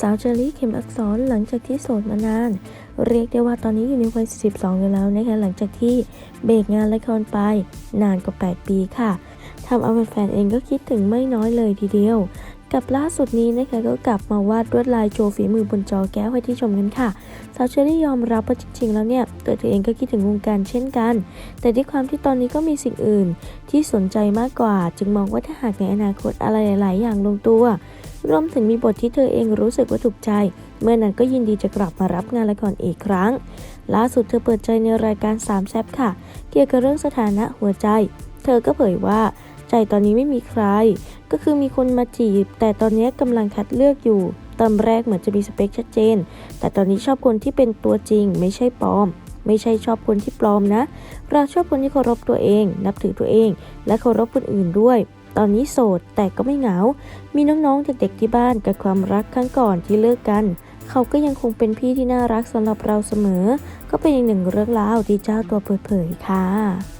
สาวเชอรี่เข็มอักษรหลังจากที่โสดมานาน เรียกได้ว่าตอนนี้อยู่ในวัย 42อยู่แล้วนะคะหลังจากที่เบรกงานละครไปนานกว่า 8 ปีค่ะทำเอาแฟนๆเองก็คิดถึงไม่น้อยเลยทีเดียวกับล่าสุดนี้นะคะก็กลับมาวาดลวดลายโชว์ฝีมือบนจอแก้วให้ที่ชมกันค่ะสาวเชอรี่ยอมรับว่าจริงๆ แล้วเนี่ยตัวเธอเองก็คิดถึงวงการเช่นกัน แต่ด้วยความที่ตอนนี้ก็มีสิ่งอื่นที่สนใจมากกว่า จึงมองว่าถ้าหากในอนาคตอะไรหลาย ๆ อย่างลงตัว รวมถึงมีบทที่เธอเองรู้สึกว่าถูกใจ เมื่อนั้นก็ยินดีจะกลับมารับงานละครอีกครั้ง ล่าสุดเธอเปิดใจในรายการสามแซบค่ะ เกี่ยวกับเรื่องสถานะหัวใจ เธอก็เผยว่า ใจตอนนี้ไม่มีใคร ก็คือมีคนมาจีบ แต่ตอนนี้กำลังคัดเลือกอยู่ตอนแรกเหมือนจะมีสเปคชัดเจน แต่ตอนนี้ชอบคนที่เป็นตัวจริง ไม่ใช่ปลอม ไม่ใช่ชอบคนที่ปลอมนะ เราชอบคนที่เคารพตัวเอง นับถือตัวเอง และเคารพคนอื่นด้วย ตอนนี้โสดแต่ก็ไม่เหงา มีน้องๆ เด็กๆที่บ้านกับความรักครั้งก่อนที่เลิกกัน เขาก็ยังคงเป็นพี่ที่น่ารักสำหรับเราเสมอ ก็เป็นอีกหนึ่งเรื่องราวที่เจ้าตัวเปิดเผยค่ะ